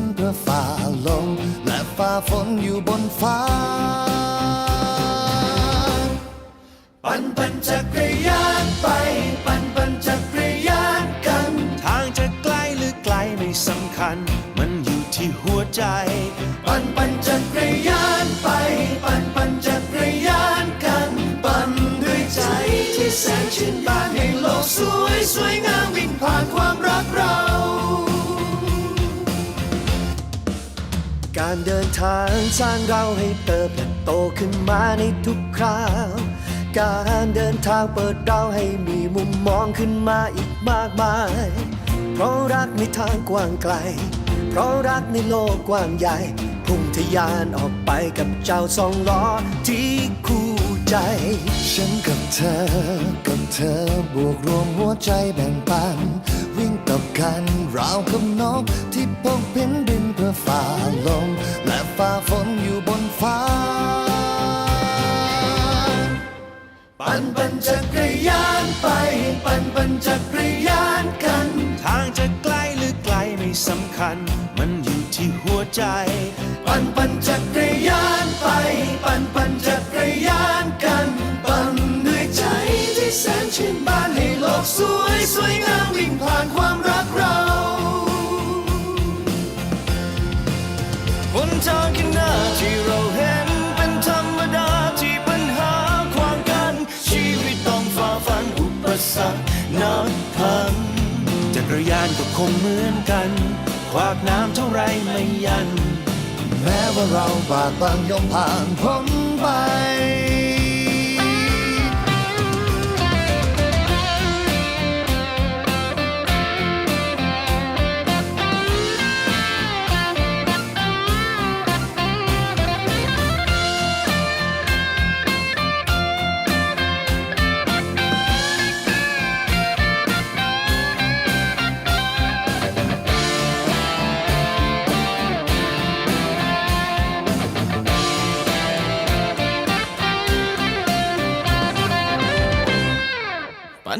นเพื่ อฝ่าลมและฝ่าฝนอยู่บนฟ้า ปั่นปั่นจักรยานไป ปั่นปั่นจักรยานกัน ทางจะไกลหรือไกลไม่สำคัญ มันอยู่ที่หัวใจ การเดินทางสร้างเราให้เติบโตขึ้นมาในทุกคราว การเดินทางเปิดเราให้มีมุมมองขึ้นมาอีกมากมาย เพราะรักในทางกว้างไกล เพราะรักในโลกกว้างใหญ่ พุ่งทะยานออกไปกับเจ้าสองล้อที่คู่ใจ ฉันกับเธอ กับเธอบวกรวมหัวใจแบ่งปัน วิ่งกับกันราวกับนกที่พก ปั่นปั่นจักรยานไป ปั่นปั่นจักรยานกัน ทางจะไกลหรือไกลไม่สำคัญ มันอยู่ที่หัวใจ ปั่นปั่นจักรยานไป ปั่นปั่นจักรยานกัน ปั่นด้วยใจที่แสนชื่นบานให้โลกสวยสวยงามวิ่งผ่านความรักเราหนทางข้างหน้าที่ สรรคนับพันจักรยานก็คงเหมือนกัน ขวากน้ำเท่าไรไม่ยัน แม้ว่าเราบากบังย่อมผ่านพ้นไป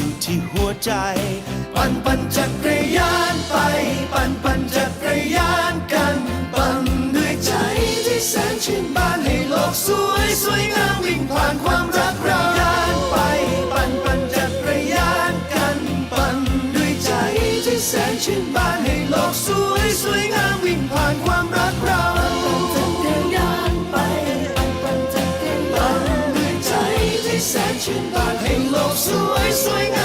อยู่ที่หัวใจ ปั่นปั่นจักรยานไป ปั่นปั่นจักรยานกันปั่นด้วยใจที่แสนชื่นบานให้โลกสวยสวยงามวิ่งผ่านความรักเรายานไป ปั่นปั่นจักรยานกันปั่นด้วยใจที่แสนชื่นบานให้โลกสวยสวยงามวิ่งผ่านความรักเราจักรยานไปปั่นปั่นจักรยานปั่นด้วยใจที่แสนชื่นบานให้โลกสวย ส